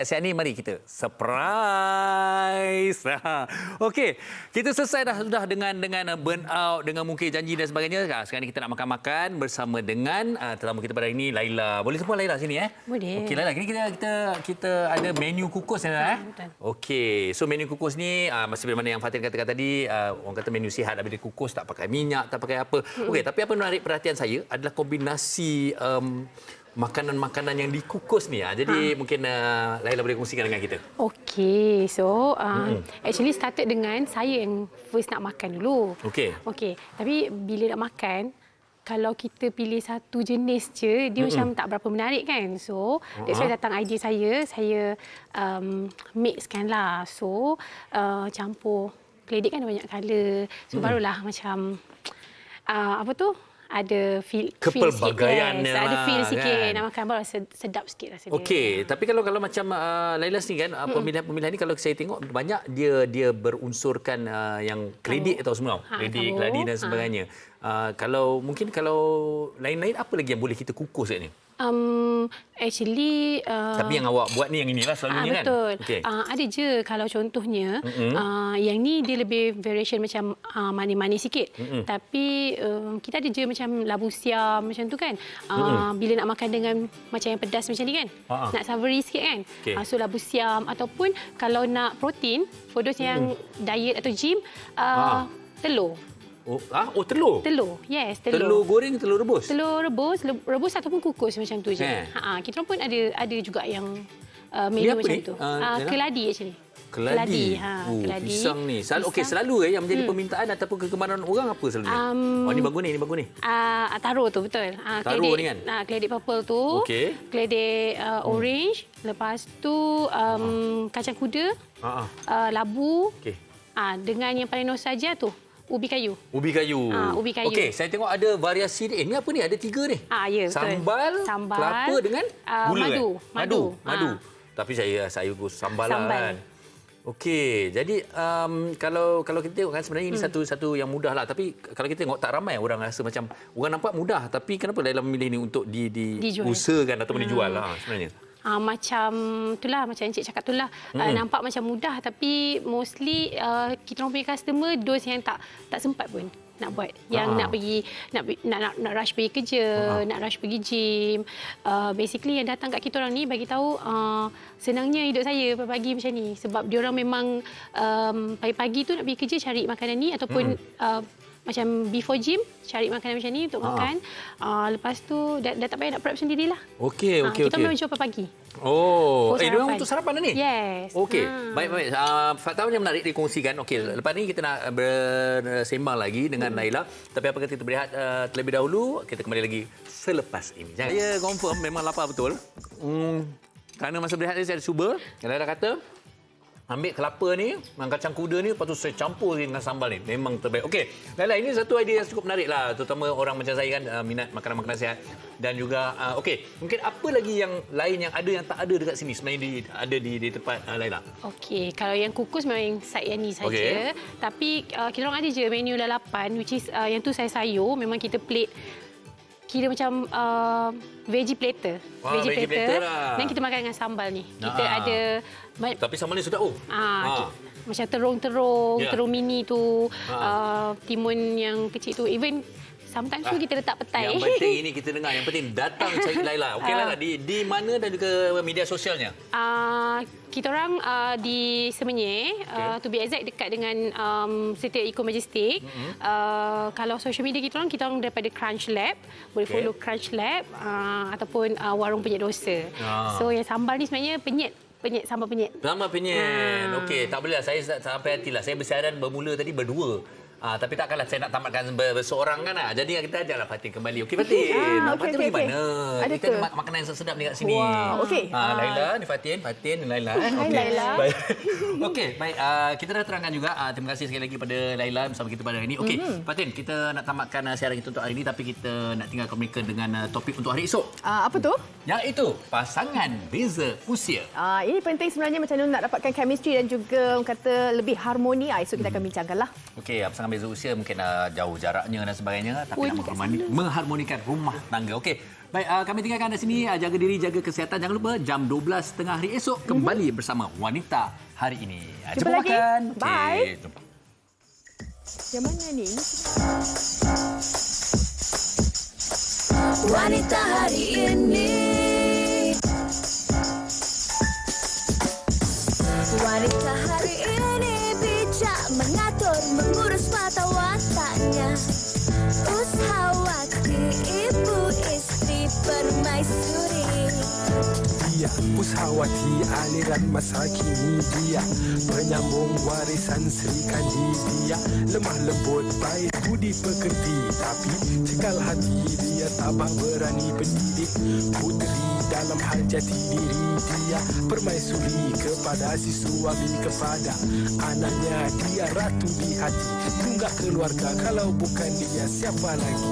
Siang ni mari kita surprise. Okey, kita selesai dah sudah dengan dengan burn out, dengan mungkin janji dan sebagainya. Ah, Sekarang ni kita nak makan-makan bersama dengan uh, tetamu kita pada hari ini Laila. Boleh semua Laila sini eh? Boleh. Okey Laila, kini kita kita kita ada menu kukus ni eh. betul. Okey, so menu kukus ni uh, masih mana yang Fatin katakan tadi, uh, orang kata menu sihat habis dia kukus tak pakai minyak, tak pakai apa. Okey, tapi apa menarik perhatian saya adalah kombinasi um, makanan-makanan yang dikukus ni. Ah. Jadi mungkin uh, Laila boleh kongsikan dengan kita. Okey, so uh, actually started dengan saya yang first nak makan dulu. Okey. Okey, tapi bila nak makan, kalau kita pilih satu jenis je, dia macam tak berapa menarik kan. So, that's why datang idea saya, saya um, mixkan lah. So, uh, campur keledek kan ada banyak colour. So, barulah macam, uh, apa tu, ada feel, feel sikit. Yes, ada lah, feel sikit. kan? Nak makan baru sedap sikit rasa dia. Okey, tapi kalau kalau macam uh, Laila sini kan uh, pemilihan-pemilihan ni kalau saya tengok banyak dia dia berunsurkan uh, yang kredit atau semua. Ha, Kredit, keladi dan Ha. sebagainya. Uh, kalau mungkin kalau lain-lain apa lagi yang boleh kita kukus kat ni? Um, actually... Uh, Tapi yang awak buat ni yang inilah selalunya Ah, kan? betul. Okey. Ah, ada je kalau contohnya mm-hmm. uh, yang ni dia lebih variation macam uh, manis-manis sikit. Mm-hmm. Tapi um, kita ada je macam labu siam macam tu kan. Uh, mm-hmm. Bila nak makan dengan macam yang pedas macam ni kan. Ah, ah. Nak savory sikit kan. Okey. Uh, so labu siam ataupun kalau nak protein for those yang diet atau gym Ah. uh, telur. Oh, ah, oh telur. Telur. Yes, Telur telur. goreng, telur rebus. Telur rebus, rebus ataupun kukus macam tu je. Eh. Ha, kita pun ada ada juga yang uh, menu macam ni? tu. Ah, Uh, Zainab? keladi actually. Keladi. Ha, oh, keladi. pisang ni. Selalu okey, Pisang. selalu eh yang menjadi permintaan ataupun kegemaran orang apa selalunya? Um, oh, ni bagus ni, ni bagus ni. Ah, uh, taro tu betul. Ah, Taro keledek, ni kan? Ah, keledek purple tu. Okey. Keledek uh, orange. Lepas tu um, kacang kuda, ah. uh, labu. Okey. Ah, dengan yang paling nostalgia tu, ubi kayu. Ubi kayu. Ah, ubi kayu. Okey, saya tengok ada variasi ni. Eh, ni apa ni? Ada tiga ni. Ah, ya, betul. Sambal, Sambal, kelapa dengan ah, gula madu. kan? Madu. Madu. Madu. Ah. Tapi saya saya gua sambal, lah Sambal. kan. Okey, jadi um, kalau kalau kita tengok kan sebenarnya ini Hmm. satu satu yang mudah lah. Tapi kalau kita tengok tak ramai orang rasa macam orang nampak mudah. Tapi kenapa Laila memilih ni untuk di, di Dijual. usahakan ataupun dijual lah sebenarnya? Ah, macam itulah macam Encik cakap itulah mm. uh, nampak macam mudah tapi mostly uh, kita orang punya customer those yang tak tak sempat pun nak buat yang Ah. nak pergi nak nak nak, nak rush pergi kerja Ah. nak rush pergi gym uh, basically yang datang kat kita orang ni bagi tahu uh, senangnya hidup saya pagi macam ni sebab dia orang memang um, pagi-pagi tu nak pergi kerja cari makanan ni ataupun uh, macam before gym cari makanan macam ni untuk Ah. makan uh, lepas tu dah, dah tak payah nak prep sendirilah Okey, Ah, okey, kita okey. memang jual pagi Oh, Oh, eh dia untuk sarapan dah ni? Yes. Okey, Ha. baik baik. Uh, fakta yang menarik dikongsikan. Okey, lepas ni kita nak bersembang lagi dengan Laila. Tapi apa kata kita berehat uh, terlebih dahulu, kita kembali lagi selepas ini. Jangan. Saya confirm memang lapar betul. Hmm, kerana masa berehat ni saya ada cuba. Laila kata ambil kelapa ni, kacang kuda ni, lepas tu saya campur dengan sambal ni. Memang terbaik. Okey, Laila, ini satu idea yang cukup menarik lah. Terutama orang macam saya kan, uh, minat makanan-makanan sihat. Dan juga, uh, okey, mungkin apa lagi yang lain yang ada yang tak ada dekat sini sebenarnya di, ada di, di tempat uh, Laila? Okey, kalau yang kukus memang yang side yang ni saja. Okey. Tapi uh, kita orang ada je menu lalapan which is uh, yang tu saya sayur memang kita plate kira macam uh, veggie platter. Wah, veggie platter lah. Dan kita makan dengan sambal ni. Kita Ah. ada Tapi sambal ni sedap oh. Ah, Ah. ki- macam terung-terung, Ya. terung mini tu, Ha. uh, timun yang kecil tu. Even sometimes tu kita letak petai. Ah. Yang penting ini kita dengar. Yang penting datang cari Laila. Okey Ah. Laila, di, di mana dan juga media sosialnya? Uh, kita orang uh, di Semenyih, uh, to be exact dekat dengan um, Setiap Eco Majestic. Mm-hmm. Uh, kalau social media kita orang, kita orang daripada Crunch Lab. Boleh Okey. follow Crunch Lab uh, ataupun uh, Warung Penyet Dosa. Ah. So yang sambal ni sebenarnya penyet. Penyet, sambal penyet. Sambal penyet. Ah. Okey, tak boleh lah. Saya sampai hatilah. Saya bersiaran bermula tadi berdua. Ah, tapi takkanlah saya nak tamatkan ber- berseorang kan. Ah. Jadi kita ajaklah Fatin kembali. Okey Fatin. Ah, okey, Fatin okey, pergi mana? okey. Ada kita ada mak- makanan yang sedap dekat sini. Wow, okey. Ah, Ah. Laila, ni Fatin. Fatin, ni Laila. eh. Hai. Laila. Baik. Okey, baik. Ah, kita dah terangkan juga. Ah, terima kasih sekali lagi kepada Laila bersama kita pada hari ini. Okey, Mhm. Fatin, kita nak tamatkan ah, siaran kita untuk hari ini. Tapi kita nak tinggalkan mereka dengan ah, topik untuk hari esok. Ah, apa tu? Iaitu pasangan beza usia. Ah, ini penting sebenarnya macam mana nak dapatkan chemistry dan juga kata lebih harmoni. Ah, esok kita akan bincangkan lah. Okey, pasangan beza usia mungkin uh, jauh jaraknya dan sebagainya tapi Ui, nak mengharmoni, mengharmonikan rumah tangga. Okey, Baik, uh, kami tinggalkan di sini. Uh, jaga diri, jaga kesihatan. Jangan lupa jam 12.30 hari esok kembali mm-hmm. bersama Wanita Hari Ini. Uh, Jumpa lagi. makan. Bye. Okey, jumpa. Yang mana ni? Wanita hari ini dia Ushawati aliran masa kini dia. Penyambung warisan Sri Kandi dia Lemah lembut baik budi pekerti. Tapi cekal hati dia tabah berani pendidik. Puteri dalam hal jati diri dia. Permaisuri kepada si suami kepada. Anaknya dia ratu di hati. Tunggak keluarga kalau bukan dia siapa lagi